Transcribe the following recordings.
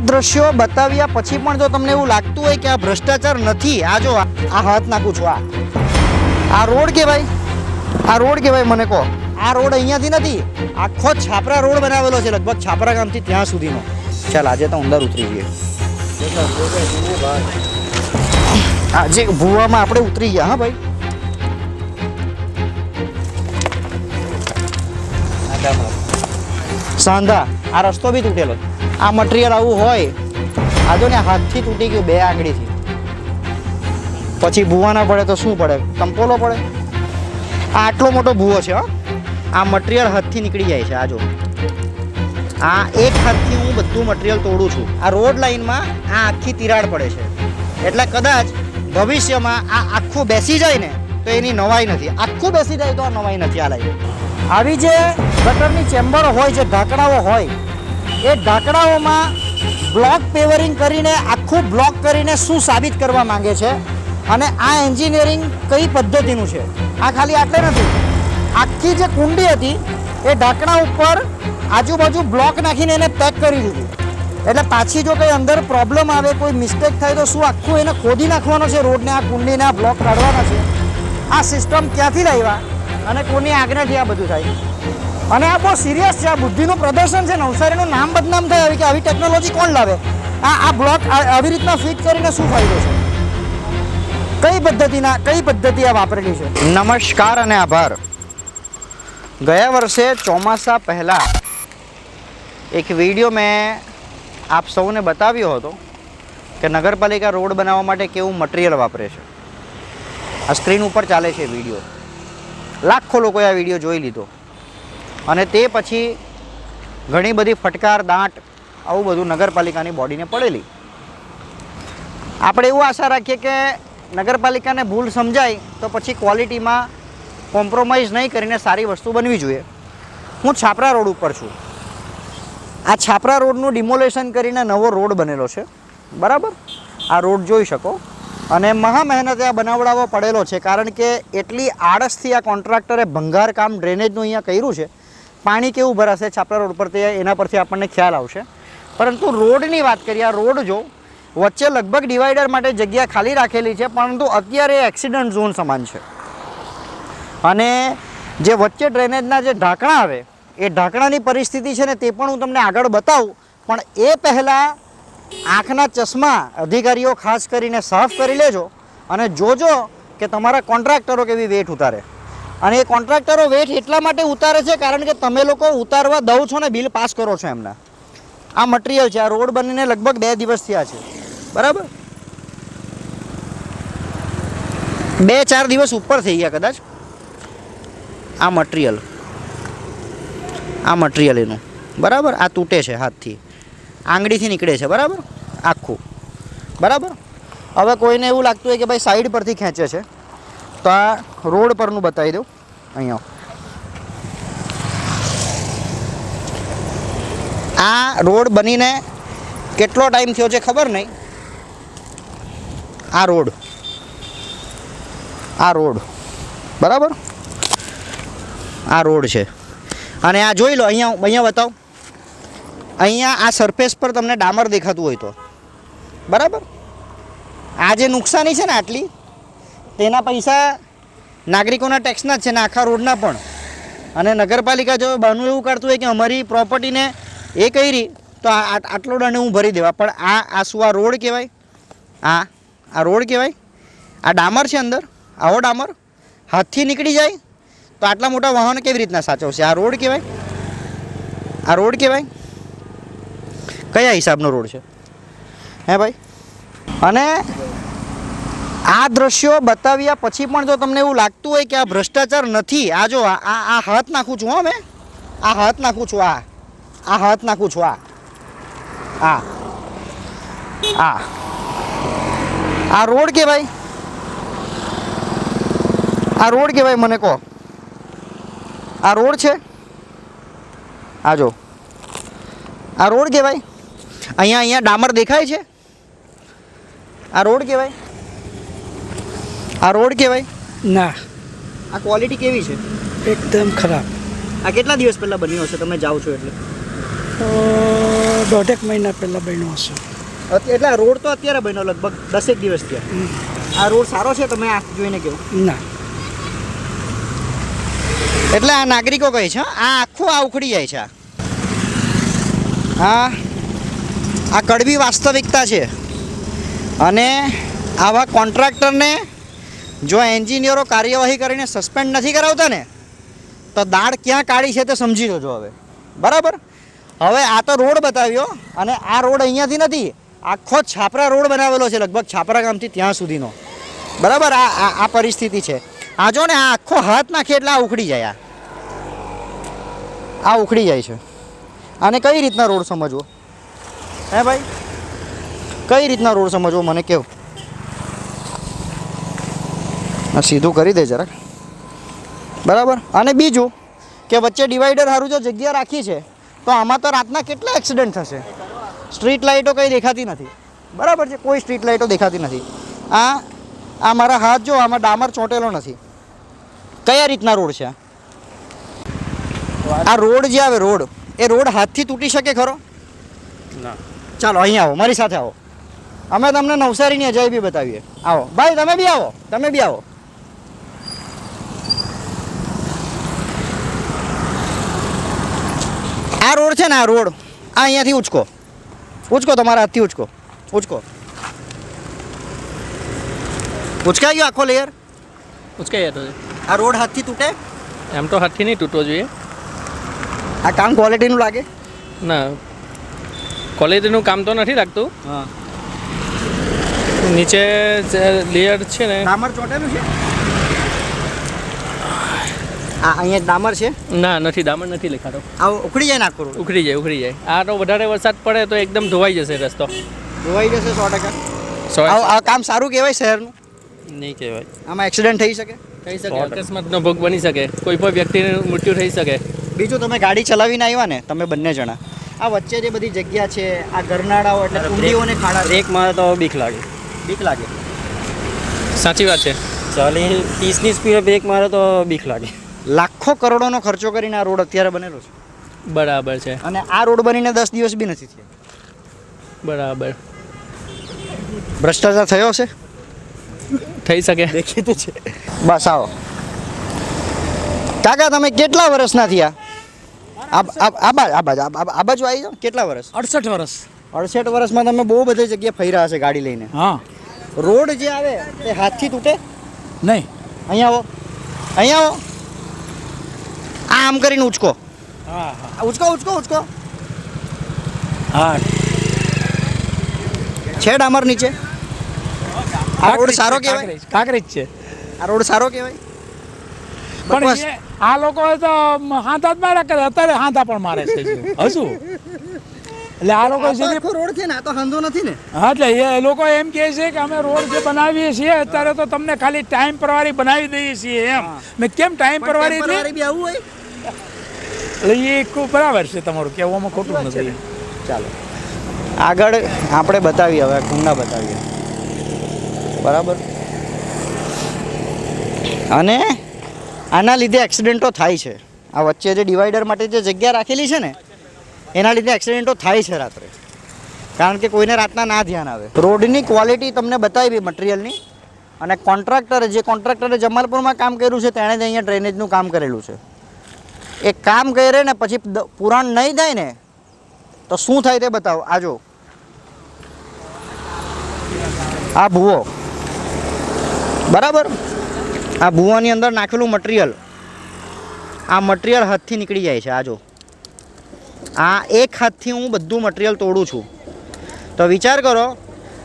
આ દ્રશ્યો બતાવ્યા પછી પણ જો તમને એવું લાગતું હોય કે આ ભ્રષ્ટાચાર નથી, આ જો આ હાથ નાખું છું, આ. આ રોડ કહેવાય. આ રોડ કહેવાય મને કહો. આ રોડ અહીંયાથી નથી, આખો છાપરા રોડ બનાવેલો છે, લગભગ છાપરા ગામથી ત્યાં સુધીનો. ચાલ, આજે તો અંદર ઉતરી ગઈએ આજે ભૂવામાં આપણે ઉતરી ગયા, હા ભાઈ. સાંધા, આ રસ્તો બી તૂટેલો આ મટીરિયલ આવું હોય, આ જો ને હાથથી તૂટી ગયું, બે આંગળીથી. પછી ભૂવા ના પડે તો શું પડે? કંપોલો પડે? આ આટલો મોટો ભૂવો છે આ મટીરિયલ હાથથી નીકળી જાય છે, આ જો. આ એક હાથથી હું બધું મટીરિયલ તોડું છું. આ રોડ લાઇનમાં આ આખી તિરાડ પડે છે. એટલે કદાચ ભવિષ્યમાં આ આખું બેસી જાય ને, તો એની નવાઈ નથી. આખું બેસી જાય તો આ નવાઈ નથી, આ લાઈન આવી જે ગટરની ચેમ્બર હોય, જે ઢાંકણાઓ હોય એ ઢાંકણાઓમાં બ્લોક પેવરિંગ કરીને, આખું બ્લોક કરીને શું સાબિત કરવા માંગે છે? અને આ એન્જિનિયરિંગ કઈ પદ્ધતિનું છે? આ ખાલી આટલે નથી. આખી જે કુંડી હતી, એ ઢાંકણા ઉપર આજુબાજુ બ્લોક નાખીને એને પેક કરી દીધી. એટલે પાછી જો કંઈ અંદર પ્રોબ્લેમ આવે, કોઈ મિસ્ટેક થાય, તો શું આખું એને ખોદી નાખવાનો છે રોડને, આ કુંડીને, આ બ્લોક કાઢવાના છે? આ સિસ્ટમ ક્યાંથી લાવ્યા? અને કોની આજ્ઞાથી આ બધું થાય? અને આ બહુ સિરિયસ છે, આ બુદ્ધિનું પ્રદર્શન છે, નવસારીનું નામ બદનામ થાય કે આવી ટેકનોલોજી કોણ લાવે? આ આ બ્લોક આવી રીતના ફિટ કરીને શું ફાયદો છે? કઈ પદ્ધતિના, કઈ પદ્ધતિ આ વાપરેલી છે? નમસ્કાર અને આભાર. ગયા વર્ષે ચોમાસા પહેલાં એક વીડિયો મેં આપ સૌને બતાવ્યો હતો કે નગરપાલિકા રોડ બનાવવા માટે કેવું મટીરિયલ વાપરે છે. આ સ્ક્રીન ઉપર ચાલે છે વીડિયો લાખો લોકોએ આ વીડિયો જોઈ લીધો. અને તે પછી ઘણી બધી ફટકાર દાંટ આવું બધું નગરપાલિકાની બોડીને પડેલી. આપણે એવું આશા રાખીએ કે નગરપાલિકાને ભૂલ સમજાય તો પછી ક્વોલિટીમાં કોમ્પ્રોમાઇઝ નહીં કરીને સારી વસ્તુ બનવી જોઈએ. હું છાપરા રોડ ઉપર છું. આ છાપરા રોડનું ડિમોલેશન કરીને નવો રોડ બનેલો છે. બરાબર? આ રોડ જોઈ શકો. અને મહા મહેનતે આ બનાવડાવો પડેલો છે કારણ કે એટલી આળસથી આ કોન્ટ્રાક્ટરે ભંગાર કામ ડ્રેનેજનું અહીંયા કર્યું છે પાણી કેવું ભરાશે છાપરા રોડ પર તે એના પરથી આપણને ખ્યાલ આવશે. પરંતુ રોડની વાત કરીએ, આ રોડ જો વચ્ચે લગભગ ડિવાઈડર માટે જગ્યા ખાલી રાખેલી છે, પરંતુ અત્યારે એક્સિડન્ટ ઝોન સમાન છે. અને જે વચ્ચે ડ્રેનેજના જે ઢાંકણા આવે, એ ઢાંકણાની પરિસ્થિતિ છે ને તે પણ હું તમને આગળ બતાવું, પણ એ પહેલાં આંખના ચશ્મા અધિકારીઓ ખાસ કરીને સાફ કરી લેજો અને જોજો કે તમારા કોન્ટ્રાક્ટરો કેવી વેટ ઉતારે. અને એ કોન્ટ્રાક્ટરો વેટ એટલા માટે ઉતારે છે કારણ કે તમે લોકો ઉતારવા દઉં છો ને બિલ પાસ કરો છો એમના. આ મટીરિયલ છે, આ રોડ બનીને લગભગ બે દિવસ થયા છે. બરાબર? બે ચાર દિવસ ઉપર થઈ ગયા કદાચ. આ મટીરિયલ. આ મટીરિયલ એનું. બરાબર? આ તૂટે છે હાથથી. આંગળીથી નીકળે છે, બરાબર? આખું. બરાબર? હવે કોઈને એવું લાગતું હોય કે ભાઈ સાઈડ પરથી ખેંચે છે. તો આ રોડ પરનું બતાવી દઉં. અહીંયા આ રોડ બનીને કેટલો ટાઈમ થયો છે ખબર નહીં. આ રોડ. આ રોડ. બરાબર? આ રોડ છે. અને આ જોઈ લો, અહીંયા અહીંયા બતાવો. અહીંયા આ સરફેસ પર તમને ડામર દેખાતું હોય તો. બરાબર? આ જે નુકસાની છે ને આટલી તેના પૈસા નાગરિકોના ટેક્સના જ છે ને આખા રોડના પણ. અને નગરપાલિકા જો બહાનું એવું કાઢતું હોય કે અમારી પ્રોપર્ટીને એ કરી, તો આટલો દંડ હું ભરી દેવા. પણ આ આ શું આ રોડ કહેવાય? આ આ રોડ કહેવાય? આ ડામર છે અંદર? આવો ડામર? હાથથી નીકળી જાય? તો આટલા મોટા વાહનો કેવી રીતના સાચવશે? આ રોડ કહેવાય? આ રોડ કહેવાય? કયા હિસાબનો રોડ છે? હે ભાઈ? અને આ દ્રશ્યો બતાવ્યા પછી પણ જો તમને એવું લાગતું હોય કે આ ભ્રષ્ટાચાર નથી, આ જો આ આ હાથ નાખું છું હો મેં. આ હાથ નાખું છું, આ. આ હાથ નાખું છું, આ. આ. આ. આ રોડ કહેવાય આ રોડ કહેવાય મને કહો. આ રોડ છે? આ જો. આ રોડ કહેવાય અહીંયા અહીંયા ડામર દેખાય છે? આ રોડ કહેવાય આ રોડ કહેવાય? ના. આ ક્વોલિટી કેવી છે? એકદમ ખરાબ. આ કેટલા દિવસ પહેલાં બન્યો હશે? તમે જાઓ છો એટલે. દોઢેક મહિના પહેલાં બન્યો હશે. એટલે આ રોડ તો અત્યારે બન્યો લગભગ દસેક દિવસ થયા. આ રોડ સારો છે? તમે આ જોઈને કહો. ના. એટલે આ નાગરિકો કહે છે આ આખું આ ઉખડી જાય છે આ. આ આ કડવી વાસ્તવિકતા છે. અને આવા કોન્ટ્રાક્ટરને જો એન્જિનિયરો કાર્યવાહી કરીને સસ્પેન્ડ નથી કરાવતા ને, તો દાળ ક્યાં કાઢી છે તે સમજી જજો હવે. બરાબર? હવે આ તો રોડ બતાવ્યો અને આ રોડ અહીંયાથી નથી, આખો છાપરા રોડ બનાવેલો છે લગભગ છાપરા ગામથી ત્યાં સુધીનો. બરાબર? આ, આ- આ પરિસ્થિતિ છે. આ જો ને આ આખો હાથ નાખે એટલે આ ઉખડી જાય આ. ઉખડી જાય છે. આને કઈ રીતના રોડ સમજવો? હે ભાઈ? કઈ રીતના રોડ સમજવો? મને કેવ આ સીધું કરી દે જરાક. બરાબર? અને બીજું કે વચ્ચે ડિવાઈડર સારું જો જગ્યા રાખી છે તો આમાં તો રાતના કેટલા એક્સિડન્ટ થશે? સ્ટ્રીટ લાઇટો કંઈ દેખાતી નથી. બરાબર છે? કોઈ સ્ટ્રીટ લાઇટો દેખાતી નથી. આ આ મારા હાથ જો આમાં ડામર ચોંટેલો નથી. કયા રીતના રોડ છે આ? આ રોડ જે આવે રોડ એ રોડ હાથથી તૂટી શકે ખરો? ના. ચાલો અહીંયા આવો મારી સાથે આવો. અમે તમને નવસારીની અજાયબી બતાવીએ. આવો. ભાઈ તમે બી આવો તમે બી આવો. આ રોડ છે ને આ રોડ. આ અહીંયાથી ઉચકો. ઉચકો તમારા હાથથી ઉચકો. ઉચકો. ઉચકાઈ ગયો આખો લેયર ઉચકાઈ જતો આ રોડ હાથથી તૂટે? એમ તો હાથથી નહીં તૂટવો જોઈએ. આ કામ ક્વોલિટીનું લાગે? ના. ક્વોલિટીનું કામ તો નથી લાગતું. હા. નીચે લેયર છે ને ડામર ચોટેલું છે? આ અહીંયા ડામર છે? ના નથી ડામર નથી લખાતો. આ ઉખડી જાય નાખો ઉખડી જાય ઉખડી જાય. આ તો વધારે વરસાદ પડે તો એકદમ ધોવાઈ જશે રસ્તો. ધોવાઈ જશે સો ટકા. આ કામ સારું કહેવાય શહેરનું? નહીં કહેવાય. આમાં એક્સિડન્ટ થઈ શકે? થઈ શકે અકસ્માતનો ભોગ બની શકે. કોઈ પણ વ્યક્તિનું મૃત્યુ થઈ શકે. બીજું તમે ગાડી ચલાવીને આવ્યા ને તમે બંને જણા. આ વચ્ચે જે બધી જગ્યા છે આ ગરનાળાઓ એટલે કુંડીઓને ખાડા. બ્રેક મારે તો બીક લાગે. બીક લાગે? સાચી વાત છે. ચાલી ત્રીસની સ્પીડે બ્રેક મારે તો બીક લાગે. લાખો કરોડોનો ખર્ચો કરીને આ રોડ અત્યારે બનેલો છે. બરાબર છે. અને આ રોડ બનીને દસ દિવસ બી નથી થયા. બરાબર. ભ્રષ્ટાચાર થયો છે થઈ શકે. દેખીતું છે. બસ આવો. કાકા તમે કેટલા વર્ષના થયા? આ બાજુ આ બાજુ આ- આ બાજુ આવી જાઓ કેટલા વર્ષ? અડસઠ વર્ષ. અડસઠ વર્ષમાં તમે બહુ બધી જગ્યાએ ફર્યા હશે ગાડી લઈને. હા. રોડ જે આવે તે હાથથી તૂટે? નહીં. અહીંયા આવો. અહીંયા આવો. આમ કરીને ઉચકો. હા ઉચકો ઉચકો ઉચકો. હા. છે ડામર નીચે. આ રોડ સારો કહેવાય. કાંકરેજ છે. આ રોડ સારો કહેવાય. પણ આ લોકો તો હાથા જ માર્યા કરે. અત્યારે હાથા પણ મારે છે હજુ. એટલે આ લોકો આખો રોડ છે ને આ તો હાંધો નથી ને. હા એટલે એ લોકો એમ કહે છે કે અમે રોડ જે બનાવીએ છીએ અત્યારે તો તમને ખાલી ટાઈમ પરવારી બનાવી દઈએ છીએ એમ. મેં કેમ ટાઈમ પરવારી બી આવું હોય. એટલે એ ખૂબ બરાબર છે તમારું કહેવામાં ખોટું નથી. ચાલો. આગળ આપણે બતાવીએ હવે કુંડા બતાવીએ. બરાબર? અને આના લીધે એક્સિડન્ટો થાય છે. આ વચ્ચે જે ડિવાઈડર માટે જે જગ્યા રાખેલી છે ને એના લીધે એક્સિડન્ટો થાય છે રાત્રે. કારણ કે કોઈને રાતના ના ધ્યાન આવે. રોડની ક્વોલિટી તમને બતાવી મટીરિયલની અને કોન્ટ્રાક્ટરે જે કોન્ટ્રાક્ટરે જમાલપુરમાં કામ કર્યું છે તેણે જ અહીંયા ડ્રેનેજનું કામ કરેલું છે. એ કામ કરે ને પછી પુરાણ નહીં થાય ને, તો શું થાય તે બતાવો. આજો આ ભૂવો. બરાબર? આ ભૂવાની અંદર નાખેલું મટીરિયલ આ મટીરિયલ હાથથી નીકળી જાય છે આજો આ એક હાથથી હું બધું મટીરિયલ તોડું છું. તો વિચાર કરો,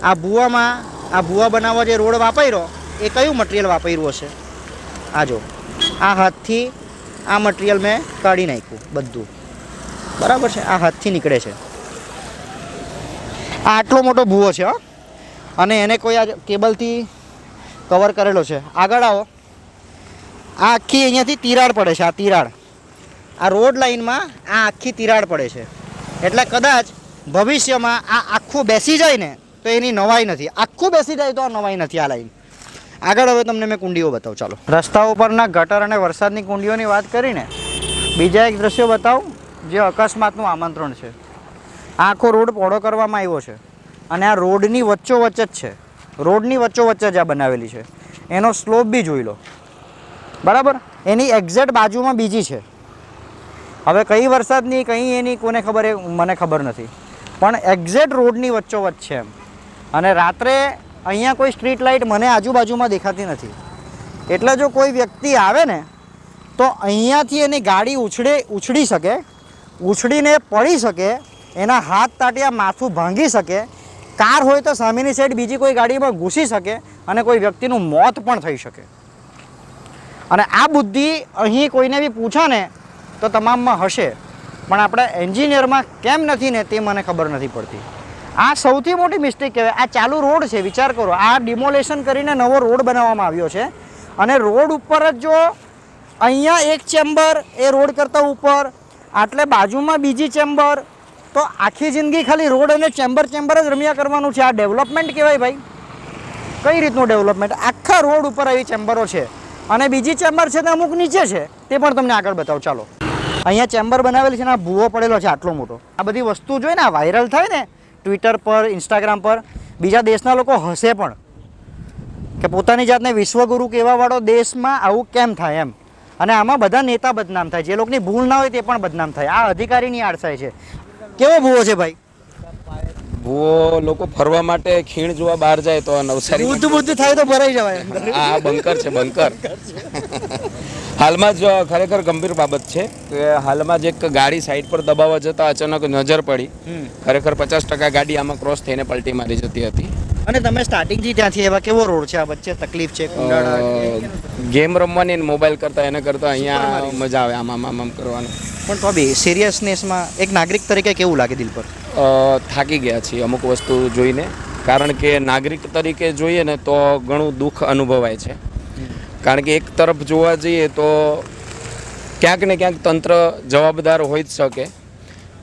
આ ભૂવામાં, આ ભૂવા બનાવવા જે રોડ વાપર્યો, એ કયું મટીરિયલ વાપર્યું હશે? આજો આ હાથથી આ મટીરિયલ મેં કાઢી નાખ્યું બધું. બરાબર છે? આ હાથથી નીકળે છે. આ આટલો મોટો ભૂવો છે અને એને કોઈ આ કેબલથી કવર કરેલો છે. આગળ આવો. આ આખી અહીંયાથી તિરાડ પડે છે, આ તિરાડ. આ રોડ લાઈનમાં આ આખી તિરાડ પડે છે. એટલે કદાચ ભવિષ્યમાં આ આખું બેસી જાય ને, તો એની નવાઈ નથી. આખું બેસી જાય તો આ નવાઈ નથી આ લાઈન આગળ હવે તમને મેં કુંડીઓ બતાવું. ચાલો. રસ્તા ઉપરના ગટર અને વરસાદની કુંડીઓની વાત કરીને બીજા એક દ્રશ્ય બતાવું, જે અકસ્માતનું આમંત્રણ છે. આખો રોડ પહોળો કરવામાં આવ્યો છે અને આ રોડની વચ્ચોવચ્ચ જ છે. રોડની વચ્ચોવચ્ચ જ આ બનાવેલી છે. એનો સ્લોપ બી જોઈ લો. બરાબર? એની એક્ઝેક્ટ બાજુમાં બીજી છે. હવે કઈ વરસાદની, કઈ એની, કોને ખબર એ મને ખબર નથી. પણ એક્ઝેક્ટ રોડની વચ્ચોવચ્ચ છે એમ. અને રાત્રે અહીંયા કોઈ સ્ટ્રીટ લાઇટ મને આજુબાજુમાં દેખાતી નથી. એટલે જો કોઈ વ્યક્તિ આવે ને, તો અહીંયાથી એની ગાડી ઉછળે, ઉછળી શકે, ઉછળીને પડી શકે, એના હાથ તાટિયા માથું ભાંગી શકે, કાર હોય તો સામેની સાઈડ બીજી કોઈ ગાડીમાં ઘૂસી શકે અને કોઈ વ્યક્તિનું મોત પણ થઈ શકે. અને આ બુદ્ધિ અહીં કોઈને બી પૂછો ને, તો તમામમાં હશે. પણ આપણા એન્જિનિયરમાં કેમ નથી ને તે મને ખબર નથી પડતી. આ સૌથી મોટી મિસ્ટેક કહેવાય. આ ચાલુ રોડ છે, વિચાર કરો. આ ડિમોલેશન કરીને નવો રોડ બનાવવામાં આવ્યો છે. અને રોડ ઉપર જ જો અહીંયા એક ચેમ્બર એ રોડ કરતાં ઉપર, આટલે બાજુમાં બીજી ચેમ્બર તો આખી જિંદગી ખાલી રોડ અને ચેમ્બર ચેમ્બર જ રમ્યા કરવાનું છે. આ ડેવલપમેન્ટ કહેવાય ભાઈ. કઈ રીતનું ડેવલપમેન્ટ આખા રોડ ઉપર આવી ચેમ્બરો છે. અને બીજી ચેમ્બર છે તે અમુક નીચે છે. તે પણ તમને આગળ બતાવું. ચાલો. અહીંયા ચેમ્બર બનાવેલી છે ને આ ભૂવો પડેલો છે આટલો મોટો. આ બધી વસ્તુ જોઈને આ વાયરલ થાય ને ટ્વિટર પર ઇન્સ્ટાગ્રામ પર બીજા દેશના લોકો હશે પણ. કે પોતાની જાતને વિશ્વગુરુ કહેવાવાળો દેશમાં આવું કેમ થાય એમ. અને આમાં બધા નેતા બદનામ થાય. જે લોકોની ભૂલ ના હોય તે પણ બદનામ થાય. આ અધિકારીની આડસાય છે. કેવો ભૂવો છે ભાઈ? ભૂવો લોકો ફરવા માટે ખીણ જોવા બહાર જાય તો નવસારી બુદ્ધ બુદ્ધ થાય તો ભરાઈ જવાય. આ બંકર છે બંકર. હાલમાં જ ખરેખર ગંભીર બાબત છે કે હાલમાં જ એક ગાડી સાઈડ પર દબાવવા જતા અચાનક નજર પડી. ખરેખર પચાસ ટકા ગાડી આમાં ક્રોસ થઈને પલટી મારી જતી હતી. અને તમે સ્ટાર્ટિંગથી ત્યાંથી એવા કેવો રોડ છે આ વચ્ચે? તકલીફ છે ગેમ રમવાની મોબાઈલ કરતા એના કરતા અહીંયા મજા આવે આમ આમ આમ આમ કરવાનું. પણ તો બી સિરિયસનેસમાં એક નાગરિક તરીકે કેવું લાગે દિલ પર? થાકી ગયા છીએ અમુક વસ્તુ જોઈને. કારણ કે નાગરિક તરીકે જોઈએ ને તો ઘણું દુઃખ અનુભવાય છે. કારણ કે એક તરફ જોવા જઈએ તો ક્યાંક ને ક્યાંક તંત્ર જવાબદાર હોઈ જ શકે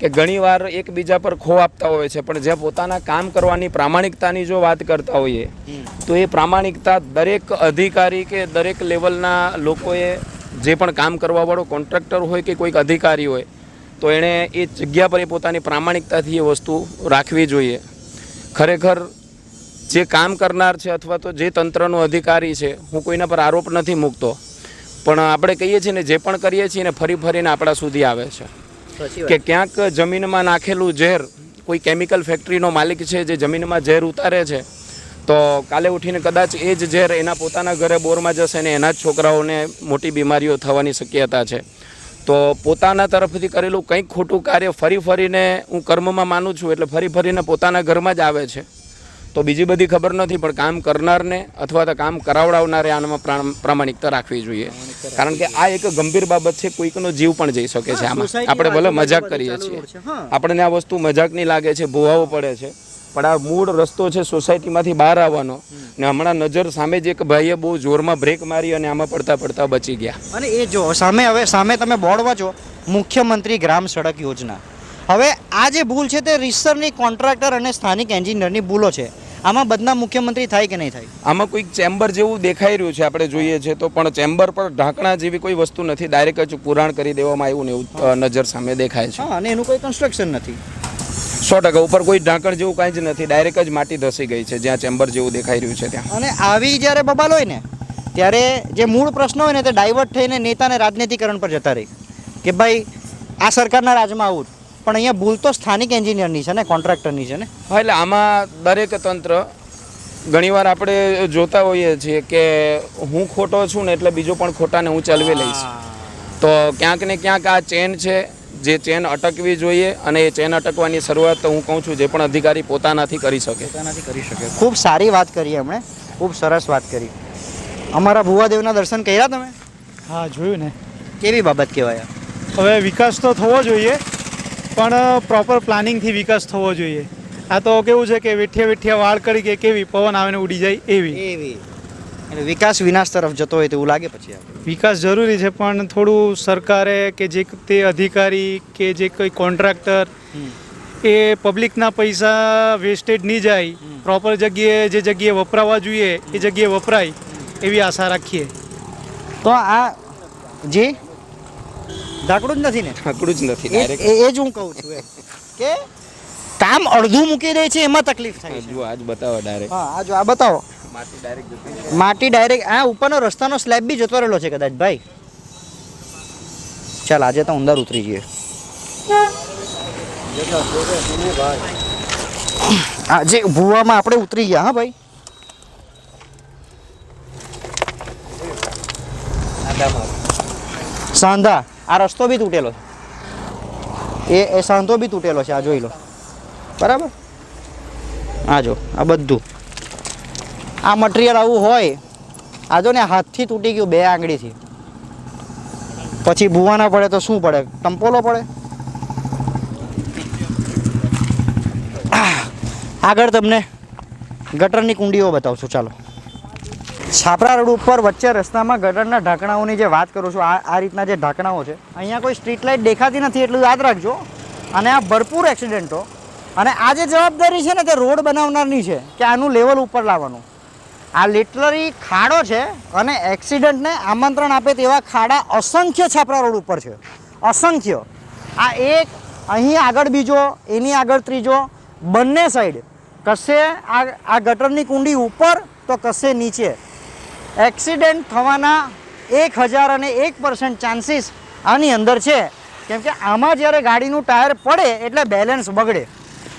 કે ઘણીવાર એકબીજા પર ખો આપતા હોય છે પણ જે પોતાના કામ કરવાની પ્રામાણિકતાની જો વાત કરતા હોઈએ તો એ પ્રામાણિકતા દરેક અધિકારી કે દરેક લેવલના લોકોએ જે પણ કામ કરવાવાળો કોન્ટ્રાક્ટર હોય કે કોઈક અધિકારી હોય તો એણે એ જગ્યા પર એ પોતાની પ્રામાણિકતાથી એ વસ્તુ રાખવી જોઈએ. ખરેખર જે કામ કરનાર છે અથવા તો જે તંત્રનો અધિકારી છે હું કોઈના પર આરોપ નથી મૂકતો. પણ આપણે કહીએ છીએ ને જે પણ કરીએ છીએ ને ફરી ફરીને આપણા સુધી આવે છે. કે ક્યાંક જમીનમાં નાખેલું ઝેર કોઈ કેમિકલ ફેક્ટરીનો માલિક છે જે જમીનમાં ઝેર ઉતારે છે તો કાલે ઉઠીને કદાચ એ જ ઝેર એના પોતાના ઘરે બોરમાં જશે ને એના જ છોકરાઓને મોટી બીમારીઓ થવાની શક્યતા છે. તો પોતાના તરફથી કરેલું કંઈક ખોટું કાર્ય ફરી ફરીને હું કર્મમાં માનું છું એટલે ફરી ફરીને પોતાના ઘરમાં જ આવે છે. તો બીજી બધી ખબર નથી પણ કામ કરનારને અથવા તો કામ કરાવડાવનારે આનામાં પ્રા- પ્રામાણિકતા રાખવી જોઈએ. કારણ કે આ એક ગંભીર બાબત છે કોઈકનો જીવ પણ જઈ શકે છે આમાં. આપણે ભલે મજાક કરીએ છીએ. આપણને આ વસ્તુ મજાકની લાગે છે ભોવાવો પડે છે. પણ આ મૂળ રસ્તો છે સોસાયટીમાંથી બહાર આવવાનો. ને હમણાં નજર સામે જ એક ભાઈએ બહુ જોરમાં બ્રેક મારી અને આમાં પડતા પડતા બચી ગયા. અને એ જો સામે હવે સામે તમે બોર્ડ વાંચો મુખ્યમંત્રી ગ્રામ સડક યોજના. હવે આ જે ભૂલ છે તે રિસરની કોન્ટ્રાક્ટર અને સ્થાનિક એન્જિનિયરની ભૂલો છે. આમાં બદનામ મુખ્યમંત્રી થાય કે નહીં થાય? આમાં કોઈક ચેમ્બર જેવું દેખાઈ રહ્યું છે આપણે જોઈએ છે તો પણ ચેમ્બર પર ઢાંકણા જેવી કોઈ વસ્તુ નથી. ડાયરેક્ટ જ પુરાણ કરી દેવામાં આવ્યું ને એવું નજર સામે દેખાય છે. અને એનું કોઈ કન્સ્ટ્રક્શન નથી. સો ટકા ઉપર કોઈ ઢાંકણ જેવું કાંઈ જ નથી. ડાયરેક્ટ જ માટી ધસી ગઈ છે જ્યાં ચેમ્બર જેવું દેખાઈ રહ્યું છે ત્યાં. અને આવી જ્યારે બબાલ હોય ને ત્યારે જે મૂળ પ્રશ્ન હોય ને તે ડાયવર્ટ થઈને નેતાને રાજનીતિકરણ પર જતા રહી. કે ભાઈ આ સરકારના રાજમાં આવું. પણ અહીંયા ભૂલ તો સ્થાનિક એન્જિનિયરની છે ને કોન્ટ્રાક્ટરની છે ને? હા એટલે આમાં દરેક તંત્ર ઘણીવાર આપણે જોતા હોઈએ છીએ કે હું ખોટો છું ને એટલે બીજો પણ ખોટાને હું ચલવી લઈશ. તો ક્યાંક ને ક્યાંક આ ચેન છે જે ચેન અટકવી જોઈએ અને એ ચેન અટકવાની શરૂઆત તો હું કહું છું જે પણ અધિકારી પોતાનાથી કરી શકે. પોતાનાથી કરી શકે. ખૂબ સારી વાત કરી એમણે ખૂબ સરસ વાત કરી. અમારા ભુવાદેવના દર્શન કર્યા તમે? હા જોયું ને. કેવી બાબત કહેવાય હવે વિકાસ તો થવો જોઈએ પણ પ્રોપર પ્લાનિંગથી વિકાસ થવો જોઈએ. આ તો કેવું છે કે વેઠિયા વેઠિયા વાળ કરી કે કેવી પવન આવે ને ઉડી જાય એવી. એવી. એટલે વિકાસ વિનાશ તરફ જતો હોય તેવું લાગે પછી વિકાસ જરૂરી છે પણ થોડું સરકારે કે જે તે અધિકારી કે જે કોઈ કોન્ટ્રાક્ટર એ પબ્લિકના પૈસા વેસ્ટેડ નહીં જાય પ્રોપર જગ્યાએ જે જગ્યાએ વપરાવા જોઈએ એ જગ્યાએ વપરાય એવી આશા રાખીએ. તો આ જી? ઢાંકડું જ નથી ને? આકડું જ નથી એ ડાયરેક્ટ એ- એ જ હું કહું છું કે કામ અડધું મૂકી દે છે એમાં તકલીફ થાય છે. જો આજ બતાવો ડાયરેક્ટ હા આ આ બતાવો. માટી ડાયરેક્ટ માટી ડાયરેક્ટ આ ઉપરનો રસ્તાનો સ્લેબ બી જતો રહેલો છે કદાચ ભાઈ. ચાલ આજે તો અંદર ઉતરી જઈએ. આજે ભૂવામાં આપણે ઉતરી ગયા હા ભાઈ. સાંધા. આ રસ્તો બી તૂટેલો છે. એ એ સાંધો બી તૂટેલો છે, આ જોઈ લો. બરાબર? આ જો, આ બધું. આ મટીરિયલ આવું હોય, આ જો ને હાથથી તૂટી ગયું બે આંગળીથી. પછી ભૂવાના પડે તો શું પડે? ટંપોલો પડે? આગળ તમને ગટરની કુંડીઓ બતાવશું, ચાલો. છાપરા રોડ ઉપર વચ્ચે રસ્તામાં ગટરના ઢાંકણાઓની જે વાત કરું છું, આ આ રીતના જે ઢાંકણાઓ છે, અહીંયા કોઈ સ્ટ્રીટ લાઇટ દેખાતી નથી એટલું યાદ રાખજો. અને આ ભરપૂર એક્સિડન્ટો. અને આ જે જવાબદારી છે ને તે રોડ બનાવનારની છે, કે આનું લેવલ ઉપર લાવવાનું. આ લિટરરી ખાડો છે અને એક્સિડન્ટને આમંત્રણ આપે તેવા ખાડા અસંખ્ય છાપરા રોડ ઉપર છે. અસંખ્ય. આ એક, અહીં આગળ બીજો, એની આગળ ત્રીજો, બંને સાઈડ કશે આ આ ગટરની કુંડી ઉપર, તો કશે નીચે. એક્સિડન્ટ થવાના એક હજાર અને એક પર્સન્ટ ચાન્સીસ આની અંદર છે. કેમ કે આમાં જ્યારે ગાડીનું ટાયર પડે એટલે બેલેન્સ બગડે.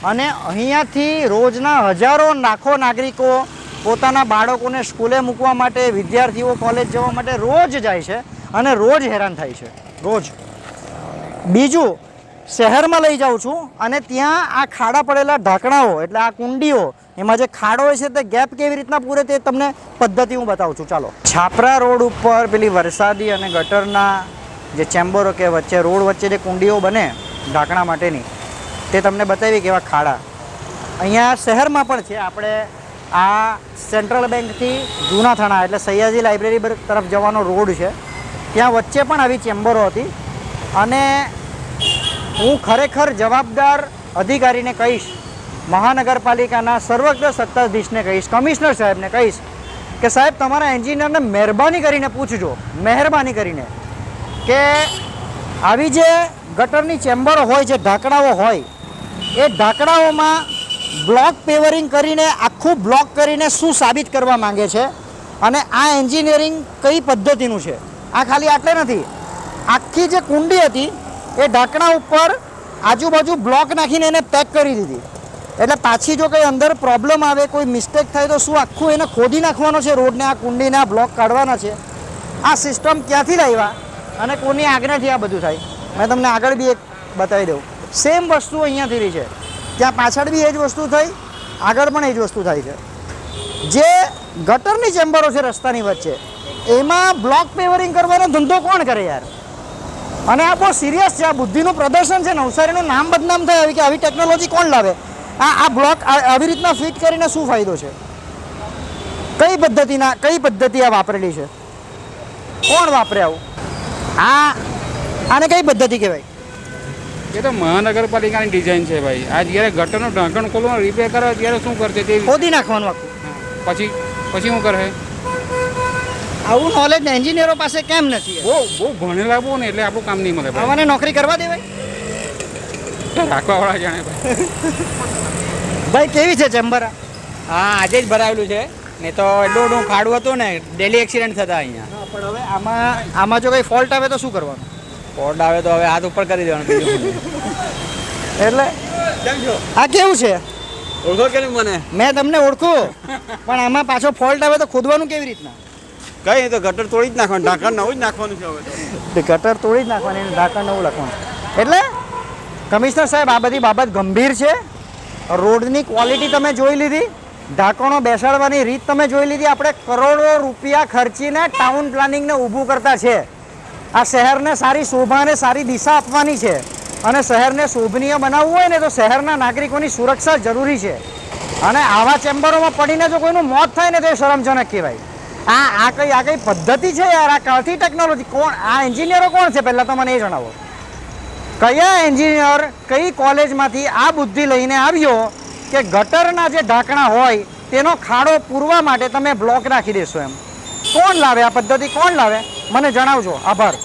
અને અહીંયાથી રોજના હજારો લાખો નાગરિકો પોતાના બાળકોને સ્કૂલે મૂકવા માટે, વિદ્યાર્થીઓ કોલેજ જવા માટે રોજ જાય છે અને રોજ હેરાન થાય છે. રોજ. બીજું, શહેરમાં લઈ જાઉં છું અને ત્યાં આ ખાડા પડેલા ઢાંકણાઓ, એટલે આ કુંડીઓ એમાં જે ખાડો હોય છે તે ગેપ કેવી રીતના પૂરે તે તમને પદ્ધતિ હું બતાવું છું. ચાલો. છાપરા રોડ ઉપર પેલી વરસાદી અને ગટરના જે ચેમ્બરો કે વચ્ચે રોડ વચ્ચે જે કુંડીઓ બને ઢાંકણા માટેની, તે તમને બતાવી કેવા ખાડા. અહીંયા શહેરમાં પણ છે. આપણે આ સેન્ટ્રલ બેંકથી જૂના થાણા, એટલે સૈયાજી લાઇબ્રેરી તરફ જવાનો રોડ છે. ત્યાં વચ્ચે પણ આવી ચેમ્બરો હતી. અને હું ખરેખર જવાબદાર અધિકારીને કહીશ મહાનગરપાલિકાના સર્વગ્ર સત્તાધીશને કહીશ, કમિશનર સાહેબને કહીશ કે સાહેબ, તમારા એન્જિનિયરને મહેરબાની કરીને પૂછજો, મહેરબાની કરીને કે આવી જે ગટરની ચેમ્બરો હોય, જે ઢાંકણાઓ હોય, એ ઢાંકણાઓમાં બ્લોક પેવરિંગ કરીને, આખું બ્લોક કરીને શું સાબિત કરવા માંગે છે? અને આ એન્જિનિયરિંગ કઈ પદ્ધતિનું છે? આ ખાલી આટલે નથી. આખી જે કુંડી હતી, એ ઢાંકણા ઉપર આજુબાજુ બ્લોક નાખીને એને પેક કરી દીધી. એટલે પાછી જો કંઈ અંદર પ્રોબ્લેમ આવે, કોઈ મિસ્ટેક થાય તો શું આખું એને ખોદી નાખવાનો છે રોડને, આ કુંડીને, આ બ્લોક કાઢવાના છે? આ સિસ્ટમ ક્યાંથી લાવ્યા? અને કોની આજ્ઞાથી આ બધું થાય? મેં તમને આગળ બી એક બતાવી દઉં. સેમ વસ્તુ અહીંયાથી રહી છે. ત્યાં પાછળ બી એ જ વસ્તુ થઈ, આગળ પણ એ જ વસ્તુ થાય છે. જે ગટરની ચેમ્બરો છે રસ્તાની વચ્ચે, એમાં બ્લોક પેવરિંગ કરવાનો ધંધો કોણ કરે યાર? અને આ બહુ સિરિયસ છે, આ બુદ્ધિનું પ્રદર્શન છે, નવસારીનું નામ બદનામ થાય આવી કે આવી ટેકનોલોજી કોણ લાવે? આ આ બ્લોક આવી રીતના ફિટ કરીને શું ફાયદો છે? કઈ પદ્ધતિના કઈ પદ્ધતિ આ વાપરેલી છે? કોણ વાપરે આવું? આ આને કઈ પદ્ધતિ કહેવાય? એ તો મહાનગરપાલિકાની ડિઝાઇન છે ભાઈ. આ જ્યારે ગટરનું ઢાંકણ ખોલવાનું રિપેર કરે ત્યારે શું કરશે તે? ખોદી નાખવાનું આખું. પછી પછી શું કરે આવું નોલેજ એન્જિનિયરો પાસે કેમ નથી? બહુ બહુ ભણેલા બહુ ને એટલે આપણું કામ નહીં મળે ભાઈ. નોકરી કરવા દેવાય? રાખવાવાળા જાણે ભાઈ. કેવી છે ચેમ્બર? હા આજે જ ભરાયેલું છે. નહીં તો એટલું બધું ખાડું હતું ને ડેલી એક્સિડન્ટ થતા અહીંયા. પણ હવે આમાં આમાં જો કઈ ફોલ્ટ આવે તો શું કરવાનું? ફોલ્ટ આવે તો હવે હાથ ઉપર કરી દેવાનું એટલે? આ કેવું છે? ઓળખો કે મને? મેં તમને ઓળખું. પણ આમાં પાછો ફોલ્ટ આવે તો ખોદવાનું કેવી રીતના? કઈ તો ગટર તોડી જ નાખવાનું ઢાંકણ નવું જ નાખવાનું છે હવે તે. ગટર તોડી જ નાખવાનું ઢાંકણ નવું લખવાનું. એટલે? કમિશનર સાહેબ, આ બધી બાબત ગંભીર છે. રોડની ક્વોલિટી તમે જોઈ લીધી. ઢાંકણો બેસાડવાની રીત તમે જોઈ લીધી. આપણે કરોડો રૂપિયા ખર્ચીને ટાઉન પ્લાનિંગને ઊભું કરતા છે. આ શહેરને સારી શોભાને સારી દિશા આપવાની છે. અને શહેરને શોભનીય બનાવવું હોય ને તો શહેરના નાગરિકોની સુરક્ષા જરૂરી છે. અને આવા ચેમ્બરોમાં પડીને જો કોઈનું મોત થાય ને તો એ શરમજનક કહેવાય. આ આ કઈ આ કઈ પદ્ધતિ છે યાર? આ કાળથી ટેકનોલોજી કોણ, આ એન્જિનિયરો કોણ છે? પહેલાં તો મને એ જણાવો. કયા એન્જિનિયર કઈ કોલેજમાંથી આ બુદ્ધિ લઈને આવ્યો કે ગટરના જે ઢાંકણા હોય તેનો ખાડો પૂરવા માટે તમે બ્લોક નાખી દેશો એમ? કોણ લાવે આ પદ્ધતિ? કોણ લાવે? મને જણાવજો. આભાર.